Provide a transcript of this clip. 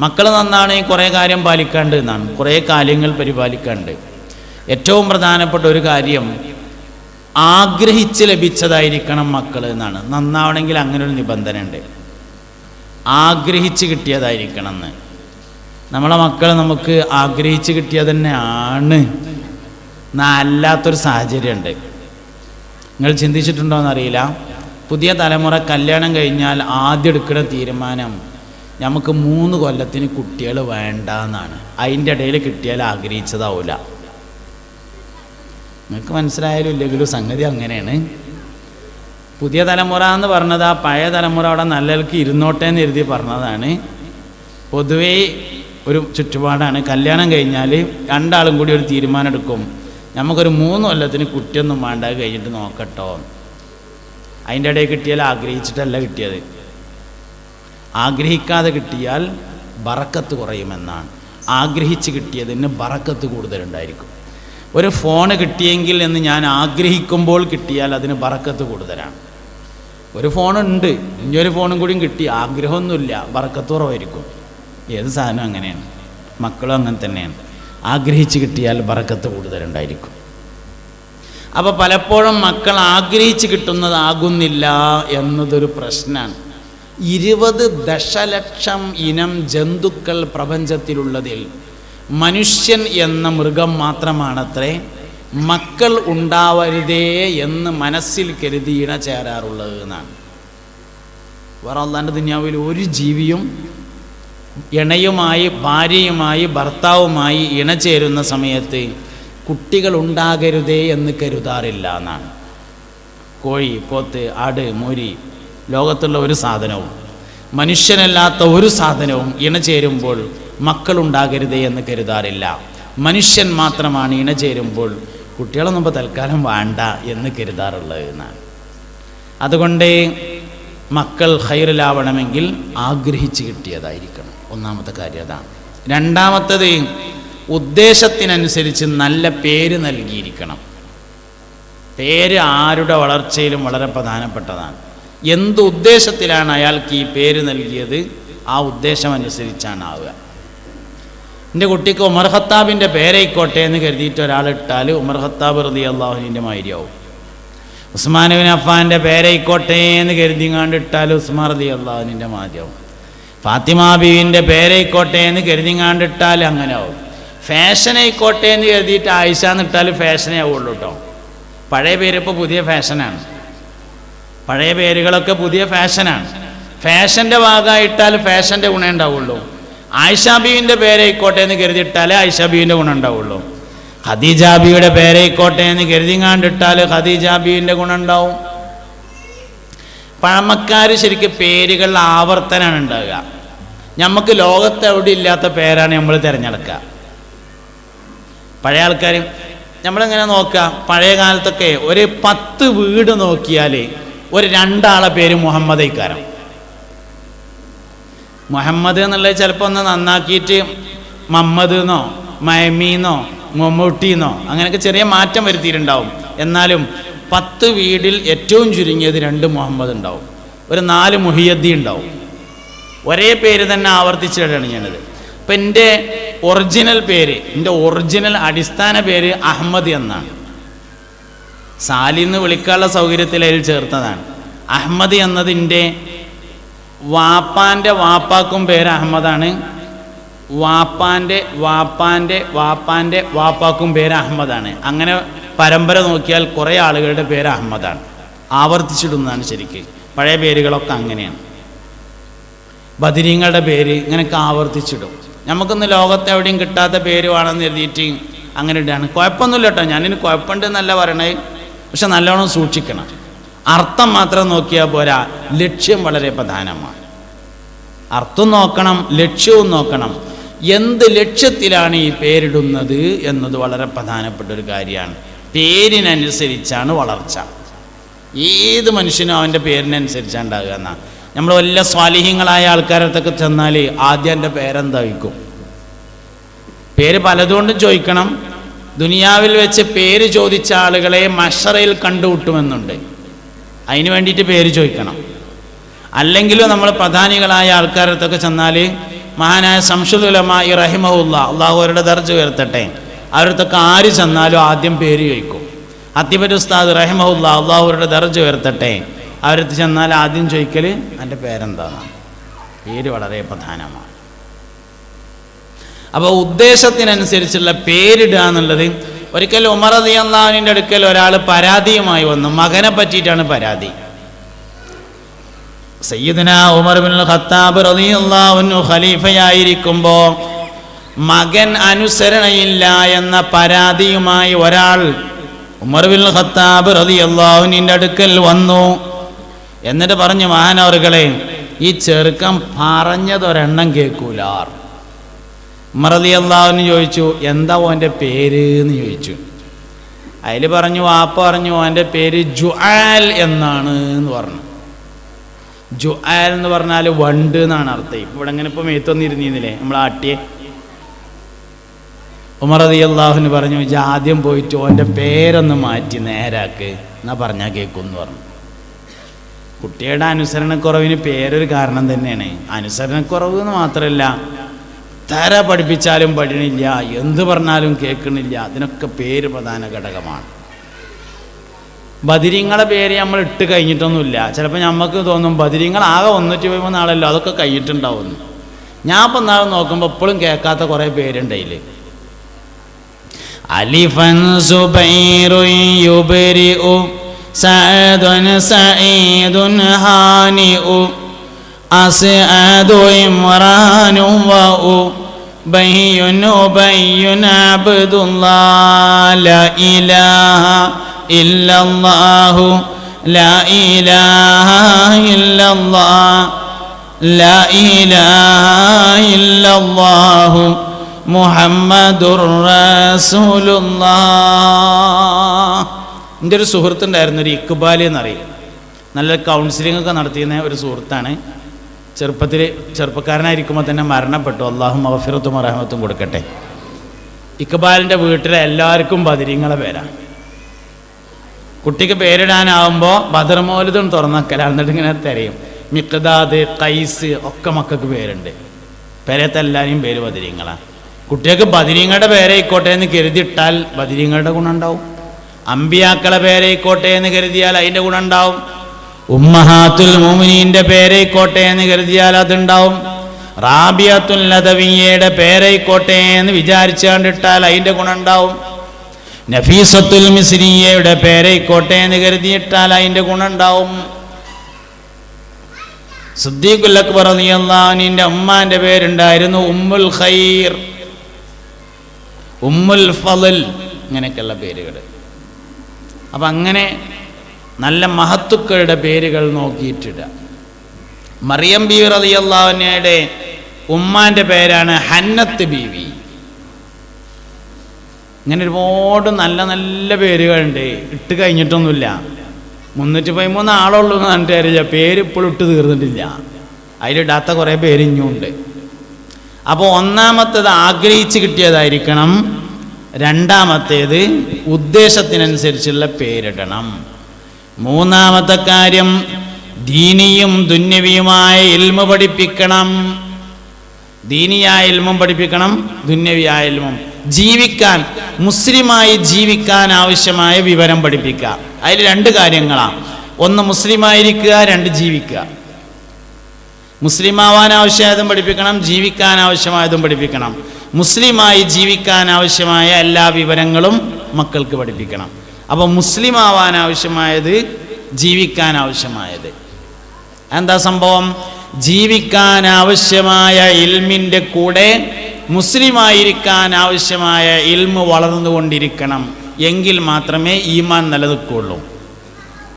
മക്കൾ നന്നാണ് കുറേ കാര്യം പാലിക്കാണ്ട് എന്നാണ്. കുറേ കാര്യങ്ങൾ പരിപാലിക്കാണ്ട്. ഏറ്റവും പ്രധാനപ്പെട്ട ഒരു കാര്യം ആഗ്രഹിച്ച് ലഭിച്ചതായിരിക്കണം മക്കൾ എന്നാണ്. നന്നാവണമെങ്കിൽ അങ്ങനെ ഒരു നിബന്ധന ഉണ്ട് ആഗ്രഹിച്ച് കിട്ടിയതായിരിക്കണം എന്ന്. നമ്മളെ മക്കൾ നമുക്ക് ആഗ്രഹിച്ച് കിട്ടിയത് തന്നെയാണ്. അല്ലാത്തൊരു സാഹചര്യമുണ്ട്. നിങ്ങൾ ചിന്തിച്ചിട്ടുണ്ടോ എന്നറിയില്ല പുതിയ തലമുറ കല്യാണം കഴിഞ്ഞാൽ ആദ്യം എടുക്കുന്ന തീരുമാനം നമുക്ക് മൂന്ന് കൊല്ലത്തിന് കുട്ടികൾ വേണ്ട എന്നാണ് അതിന്റെ ഇടയിൽ കിട്ടിയാൽ ആഗ്രഹിച്ചതാവില്ല നിങ്ങൾക്ക് മനസ്സിലായാലും ഇല്ലെങ്കിലും സംഗതി അങ്ങനെയാണ്. പുതിയ തലമുറ എന്ന് പറഞ്ഞത് ആ പഴയ തലമുറ അവിടെ നല്ലവർക്ക് ഇരുന്നോട്ടെ എന്ന് എഴുതി പറഞ്ഞതാണ്. പൊതുവേ ഒരു ചുറ്റുപാടാണ്. കല്യാണം കഴിഞ്ഞാൽ രണ്ടാളും കൂടി ഒരു തീരുമാനം എടുക്കും നമുക്കൊരു മൂന്ന് കൊല്ലത്തിന് കുട്ടിയൊന്നും വേണ്ട കഴിഞ്ഞിട്ട് നോക്കട്ടോ. അതിന്റെ ഇടയിൽ കിട്ടിയാൽ ആഗ്രഹിച്ചിട്ടല്ല കിട്ടിയത്. ആഗ്രഹിക്കാതെ കിട്ടിയാൽ ബറക്കത്ത് കുറയുമെന്നാണ്. ആഗ്രഹിച്ച് കിട്ടിയതിന് ബറക്കത്ത് കൂടുതലുണ്ടായിരിക്കും. ഒരു ഫോണ് കിട്ടിയെങ്കിൽ എന്ന് ഞാൻ ആഗ്രഹിക്കുമ്പോൾ കിട്ടിയാൽ അതിന് ബറക്കത്ത് കൂടുതലാണ്. ഒരു ഫോണുണ്ട് ഇനി ഒരു ഫോണും കൂടിയും കിട്ടി. ആഗ്രഹമൊന്നുമില്ല. ബറക്കത്ത് കുറവായിരിക്കും. ഏത് സാധനം അങ്ങനെയാണ്. മക്കളും അങ്ങനെ തന്നെയാണ്. ആഗ്രഹിച്ച് കിട്ടിയാൽ ബറക്കത്ത് കൂടുതലുണ്ടായിരിക്കും. അപ്പോൾ പലപ്പോഴും മക്കൾ ആഗ്രഹിച്ച് കിട്ടുന്നതാകുന്നില്ല എന്നതൊരു പ്രശ്നമാണ്. ഇരുപത് ദശലക്ഷം ഇനം ജന്തുക്കൾ പ്രപഞ്ചത്തിലുള്ളതിൽ മനുഷ്യൻ എന്ന മൃഗം മാത്രമാണത്രേ. മക്കൾ ഉണ്ടാവരുതേ എന്ന് മനസ്സിൽ കരുതിയിണ ചേരാറുള്ളത് എന്നാണ്. വേറെ ദുന്യാവിൽ ഒരു ജീവിയും ഇണയുമായി ഭാര്യയുമായി ഭർത്താവുമായി ഇണചേരുന്ന സമയത്ത് കുട്ടികൾ ഉണ്ടാകരുതേ എന്ന് കരുതാറില്ല എന്നാണ്. കോഴി പോത്ത് ആട് മോരി ലോകത്തുള്ള ഒരു സാധനവും മനുഷ്യനല്ലാത്ത ഒരു സാധനവും ഇണചേരുമ്പോൾ മക്കളുണ്ടാകരുതേ എന്ന് കരുതാറില്ല. മനുഷ്യൻ മാത്രമാണ് ഇണചേരുമ്പോൾ കുട്ടികളൊന്നും നമ്മൾ തൽക്കാലം വേണ്ട എന്ന് കരുതാറുള്ളത് എന്നാണ്. അതുകൊണ്ട് മക്കൾ ഹൈറിലാവണമെങ്കിൽ ആഗ്രഹിച്ച് കിട്ടിയതായിരിക്കണം. ഒന്നാമത്തെ കാര്യം അതാണ്. രണ്ടാമത്തത് ഉദ്ദേശത്തിനനുസരിച്ച് നല്ല പേര് നൽകിയിരിക്കണം. പേര് ആരുടെ വളർച്ചയിലും വളരെ പ്രധാനപ്പെട്ടതാണ്. എന്ത് ഉദ്ദേശത്തിലാണ് അയാൾക്ക് ഈ പേര് നൽകിയത്? ആ ഉദ്ദേശം അനുസരിച്ചാണ് ആവുക എന്റെ കുട്ടിക്ക് ഉമർ ഖത്താബിന്റെ പേരായിക്കോട്ടെ എന്ന് കരുതിയിട്ട് ഒരാളിട്ടാൽ ഉമർ ഖത്താബ് റതി അള്ളാഹുവിന്റെ മാതിരിയാവും. ഉസ്മാനുബിൻ അഫാന്റെ പേരായിക്കോട്ടെ എന്ന് കരുതിങ്ങാണ്ട് ഇട്ടാൽ ഉസ്മാൻ റതി അള്ളാഹുവിന്റെ മാതിരിയാവും. ഫാത്തിമ ബീവിന്റെ പേരായിക്കോട്ടെ എന്ന് കരുതിങ്ങാണ്ട് ഇട്ടാൽ അങ്ങനെ ആവും ഫാഷൻ ആയിക്കോട്ടെ എന്ന് കരുതിയിട്ട് ആയിഷ എന്നിട്ടാൽ ഫാഷനേ ആവുള്ളൂ കേട്ടോ. പഴയ പേരിപ്പോൾ പുതിയ ഫാഷനാണ്. പഴയ പേരുകളൊക്കെ പുതിയ ഫാഷനാണ്. ഫാഷന്റെ ഭാഗമായിട്ടാൽ ഫാഷന്റെ ഗുണം ഉണ്ടാവുള്ളൂ. ആയിഷാബീവിന്റെ പേരായിക്കോട്ടെ എന്ന് കരുതിയിട്ടാലേ ആയിഷാബീവിന്റെ ഗുണം ഉണ്ടാവുള്ളൂ. ഖദീജാബിയുടെ പേരായിക്കോട്ടെ എന്ന് കരുതിങ്ങാണ്ടിട്ടാൽ ഖദീജാബീവിന്റെ ഗുണം ഉണ്ടാവും. പഴമക്കാർ ശരിക്കും പേരുകൾ ആവർത്തനാണ് ഉണ്ടാവുക. നമുക്ക് ലോകത്ത് എവിടെ ഇല്ലാത്ത പേരാണ് നമ്മൾ തിരഞ്ഞെടുക്കുക. പഴയ ആൾക്കാർ നമ്മളിങ്ങനെ നോക്കുക? പഴയ കാലത്തൊക്കെ ഒരു പത്ത് വീട് നോക്കിയാൽ ഒരു രണ്ടാളെ പേര് മുഹമ്മദ് ഇക്കാരം മുഹമ്മദ് എന്നുള്ളത് ചിലപ്പോൾ ഒന്ന് നന്നാക്കിയിട്ട് മമ്മദ് എന്നോ മയമീന്നോ മമ്മൂട്ടിന്നോ അങ്ങനെയൊക്കെ ചെറിയ മാറ്റം വരുത്തിയിട്ടുണ്ടാവും. എന്നാലും പത്ത് വീടിൽ ഏറ്റവും ചുരുങ്ങിയത് രണ്ട് മുഹമ്മദ് ഉണ്ടാവും. ഒരു നാല് മുഹിയദ്ദി ഉണ്ടാവും. ഒരേ പേര് തന്നെ ആവർത്തിച്ചിട്ടാണ് ഞാനത്. അപ്പം എന്റെ ഒറിജിനൽ പേര് എന്റെ ഒറിജിനൽ അടിസ്ഥാന പേര് അഹമ്മദ് എന്നാണ്. സാലിന്ന് വിളിക്കാനുള്ള സൗകര്യത്തിൽ അതിൽ ചേർത്തതാണ്. അഹമ്മദ് എന്നതിന്റെ വാപ്പാന്റെ വാപ്പാക്കും പേര് അഹമ്മദാണ്. വാപ്പാന്റെ വാപ്പാന്റെ വാപ്പാന്റെ വാപ്പാക്കും പേര് അഹമ്മദാണ്. അങ്ങനെ പരമ്പര നോക്കിയാൽ കുറേ ആളുകളുടെ പേര് അഹമ്മദാണ്. ആവർത്തിച്ചിടുന്നതാണ് ശരിക്ക്. പഴയ പേരുകളൊക്കെ അങ്ങനെയാണ്. ബദിരീങ്ങളുടെ പേര് ഇങ്ങനെയൊക്കെ ആവർത്തിച്ചിടും. നമുക്കൊന്ന് ലോകത്ത് എവിടെയും കിട്ടാത്ത പേര് വേണമെന്ന് എഴുതിയിട്ട് അങ്ങനെ ഇടാണ് കുഴപ്പമൊന്നുമില്ല കേട്ടോ. ഞാനിന് കുഴപ്പമുണ്ട് എന്നല്ല പറയണേ പക്ഷെ നല്ലോണം സൂക്ഷിക്കണം. അർത്ഥം മാത്രം നോക്കിയാൽ പോരാ ലക്ഷ്യം വളരെ പ്രധാനമാണ്. അർത്ഥം നോക്കണം ലക്ഷ്യവും നോക്കണം. എന്ത് ലക്ഷ്യത്തിലാണ് ഈ പേരിടുന്നത് എന്നത് വളരെ പ്രധാനപ്പെട്ട ഒരു കാര്യമാണ്. പേരിനനുസരിച്ചാണ് വളർച്ച. ഏത് മനുഷ്യനും അവന്റെ പേരിനനുസരിച്ചാണ് ഉണ്ടാകുക എന്നാ. നമ്മൾ വല്ല സ്വാലിഹ്യങ്ങളായ ആൾക്കാരടുത്തൊക്കെ ചെന്നാൽ ആദ്യം എന്റെ പേരെന്തായിരിക്കും പേര് പലതുകൊണ്ടും ചോദിക്കണം. ദുനിയാവിൽ വെച്ച് പേര് ചോദിച്ച ആളുകളെ മഷറയിൽ കണ്ടുമുട്ടുമെന്നുണ്ട്. അതിന് വേണ്ടിയിട്ട് പേര് ചോദിക്കണം. അല്ലെങ്കിലും നമ്മൾ പ്രധാനികളായ ആൾക്കാരത്തൊക്കെ ചെന്നാൽ മഹാനായ സംശുദുലമ ഈ റഹിമഹുല്ല അള്ളാഹു അവരുടെ ദർജ ഉയർത്തട്ടെ. അവരടുത്തൊക്കെ ആര് ചെന്നാലും ആദ്യം പേര് ചോദിക്കും. അത്തിബറ്റ് ഉസ്താദ് റഹിമഹുല്ല അള്ളാഹു അവരുടെ ദർജ ഉയർത്തട്ടെ. അവരടുത്ത് ചെന്നാൽ ആദ്യം ചോദിക്കൽ എന്റെ പേരെന്താണ്? പേര് വളരെ പ്രധാനമാണ്. അപ്പോൾ ഉദ്ദേശത്തിനനുസരിച്ചുള്ള പേരിടുക എന്നുള്ളത് ഒരിക്കൽ ഉമർ അള്ളാഹുവിന്റെ അടുക്കൽ ഒരാൾ പരാതിയുമായി വന്നു. മകനെ പറ്റിയിട്ടാണ് പരാതി. സയ്യിദിന ഉമർ ബിൻ ഖത്താബ് റളിയല്ലാഹു ഖലീഫയായിരിക്കുമ്പോൾ മകൻ അനുസരണയില്ല എന്ന പരാതിയുമായി ഒരാൾ ഉമർ ബിൻ ഖത്താബ് റളിയല്ലാഹുവിന്റെ അടുക്കൽ വന്നു. എന്നിട്ട് പറഞ്ഞു മഹാനവറുകളെ ഈ ചെറുക്കം പറഞ്ഞതൊരെണ്ണം കേൾക്കൂലാർ. ഉമർ അള്ളാഹുവിന് ചോദിച്ചു എന്താ ഓന്റെ പേര്? എന്ന് ചോദിച്ചു. അതിൽ പറഞ്ഞു വാപ്പ പറഞ്ഞു ഓന്റെ പേര് ജുആൽ എന്നാണ് എന്ന് പറഞ്ഞു. ജുആൽ എന്ന് പറഞ്ഞാൽ വണ്ട് എന്നാണ് അർത്ഥം. ഇപ്പം ഇവിടെ ഇങ്ങനെ ഇപ്പോൾ മേത്തൊന്നിരുന്നില്ലേ നമ്മൾ ആട്ടിയെ. ഉമർ അലി അള്ളാഹുവിന് പറഞ്ഞു "ഇജ്ജ് ആദ്യം പോയിട്ട് ഓന്റെ പേരൊന്ന് മാറ്റി നേരാക്ക്. എന്നാ പറഞ്ഞാൽ കേൾക്കും എന്ന് പറഞ്ഞു. കുട്ടിയുടെ അനുസരണക്കുറവിന് പേരൊരു കാരണം തന്നെയാണ്. അനുസരണക്കുറവ് എന്ന് മാത്രമല്ല തര പഠിപ്പിച്ചാലും പഠിണില്ല എന്ത് പറഞ്ഞാലും കേൾക്കണില്ല. അതിനൊക്കെ പേര് പ്രധാന ഘടകമാണ്. ബദിരിങ്ങളെ പേര് നമ്മൾ ഇട്ട് കഴിഞ്ഞിട്ടൊന്നുമില്ല. ചിലപ്പോൾ നമുക്ക് തോന്നും ബദിരിങ്ങൾ ആകെ ഒന്നിട്ട് പോയി നാളല്ലോ അതൊക്കെ കഴിഞ്ഞിട്ടുണ്ടാവുന്നു ഞാൻ ഇപ്പം നാളെ നോക്കുമ്പോൾ എപ്പോഴും കേൾക്കാത്ത കുറേ പേരുണ്ട് അതിൽ അലിഫൻ സുബൈറു യുബരിഉ സഅദുൻ സഈദുൻ ഹാനിഉ. അസ്അദു ഇമ്രാനു വഉ ബയ്യുൻ ഉബയ്യുൻ അബ്ദുല്ലാഹ് ലാ ഇലാഹ ഇല്ലല്ലാഹു ലാ ഇലാഹ ഇല്ലല്ലാഹ് ലാ ഇലാഹ ഇല്ലല്ലാഹു മുഹമ്മദുർ റസൂലുള്ളാഹ് എന്റെ ഒരു സുഹൃത്തുണ്ടായിരുന്നു ഒരു ഇക്ബാലി എന്നറിയും നല്ല കൗൺസിലിംഗ് ഒക്കെ നടത്തിയുന്ന ഒരു സുഹൃത്താണ്. ചെറുപ്പത്തിൽ ചെറുപ്പക്കാരനായിരിക്കുമ്പോൾ തന്നെ മരണപ്പെട്ടു. അള്ളാഹു മഹഫിറത്തും അറഹമത്തും കൊടുക്കട്ടെ. ഇക്ബാലിന്റെ വീട്ടിലെ എല്ലാവർക്കും ബദിരിങ്ങളെ പേരാണ്. കുട്ടിക്ക് പേരിടാനാവുമ്പോൾ ബദർമോലിതും തുറന്നക്കലാണ് എന്നിട്ട് ഇങ്ങനെ തിരയും. മിക്കദാദ് കൈസ് ഒക്കെ മക്കൾക്ക് പേരുണ്ട്. പേരത്തെ എല്ലാവരെയും പേര് ബദിരിങ്ങളാണ് കുട്ടികൾക്ക് ബദിരിങ്ങളുടെ പേരായിക്കോട്ടെ എന്ന് കരുതിയിട്ടാൽ ബദിരിങ്ങളുടെ ഗുണം ഉണ്ടാവും. അമ്പിയാക്കളെ പേരായിക്കോട്ടെ എന്ന് കരുതിയാൽ അതിന്റെ ഗുണം ഉണ്ടാവും. ഉമ്മഹാത്തുൽ മോമിനീന്റെ പേരായിക്കോട്ടെ എന്ന് കരുതിയാൽ അതുണ്ടാവും. റാബിയത്തുൽ ലതവിയയുടെ പേരായിക്കോട്ടെ എന്ന് വിചാരിച്ചു കണ്ടിട്ടാൽ അതിന്റെ ഗുണമുണ്ടാവും. നഫീസത്തുൽ മിസ്രിയയുടെ പേരായിക്കോട്ടെ എന്ന് കരുതിയിട്ടാൽ അതിന്റെ ഗുണമുണ്ടാവും. സുദ്ദീഖുൽ അക്ബർ റളിയല്ലാഹുവിന്റെ ഉമ്മാന്റെ പേരുണ്ടായിരുന്നു ഉമ്മുൽ ഖൈർ. ഉമ്മുൽ ഫളൽ ഇങ്ങനെയൊക്കെയുള്ള പേരുകൾ. അപ്പം അങ്ങനെ നല്ല മഹത്തുക്കളുടെ പേരുകൾ നോക്കിയിട്ടിടുക മറിയം ബി റതിയല്ലാവിനയുടെ ഉമ്മാന്റെ പേരാണ് ഹന്നത്ത് ബീവി. ഇങ്ങനെ ഒരുപാട് നല്ല നല്ല പേരുകളുണ്ട്. ഇട്ട് കഴിഞ്ഞിട്ടൊന്നുമില്ല. മുന്നൂറ്റി പതിമൂന്ന് ആളുള്ളൂ എന്ന് പറഞ്ഞിട്ട് അറിയില്ല പേര് ഇപ്പോഴും ഇട്ട് തീർന്നിട്ടില്ല. അതിലിടാത്ത കുറേ പേര് ഇഞ്ഞുണ്ട് അപ്പോൾ ഒന്നാമത്തേത് ആഗ്രഹിച്ച് കിട്ടിയതായിരിക്കണം. രണ്ടാമത്തേത് ഉദ്ദേശത്തിനനുസരിച്ചുള്ള പേരിടണം. മൂന്നാമത്തെ കാര്യം ദീനിയും ദുന്യവിയുമായ ഇൽമ പഠിപ്പിക്കണം. ദീനിയായ ഇൽമും പഠിപ്പിക്കണം ദുന്യവിയായ ഇൽമും. ജീവിക്കാൻ മുസ്ലിമായി ജീവിക്കാൻ ആവശ്യമായ വിവരം പഠിപ്പിക്കുക. അതിൽ രണ്ട് കാര്യങ്ങളാണ് ഒന്ന് മുസ്ലിമായിരിക്കുക രണ്ട് ജീവിക്കുക. മുസ്ലിമാവാൻ ആവശ്യമായതും പഠിപ്പിക്കണം ജീവിക്കാൻ ആവശ്യമായതും പഠിപ്പിക്കണം. മുസ്ലിമായി ജീവിക്കാൻ ആവശ്യമായ എല്ലാ വിവരങ്ങളും മക്കൾക്ക് പഠിപ്പിക്കണം. അപ്പോൾ മുസ്ലിമാവാൻ ആവശ്യമായത് ജീവിക്കാൻ ആവശ്യമായത് എന്താ സംഭവം? ജീവിക്കാൻ ആവശ്യമായ ഇൽമിന്റെ കൂടെ മുസ്ലിമായിരിക്കാൻ ആവശ്യമായ ഇൽമ് വളർന്നുകൊണ്ടിരിക്കണം. എങ്കിൽ മാത്രമേ ഈമാൻ നിലനിൽക്കുള്ളൂ.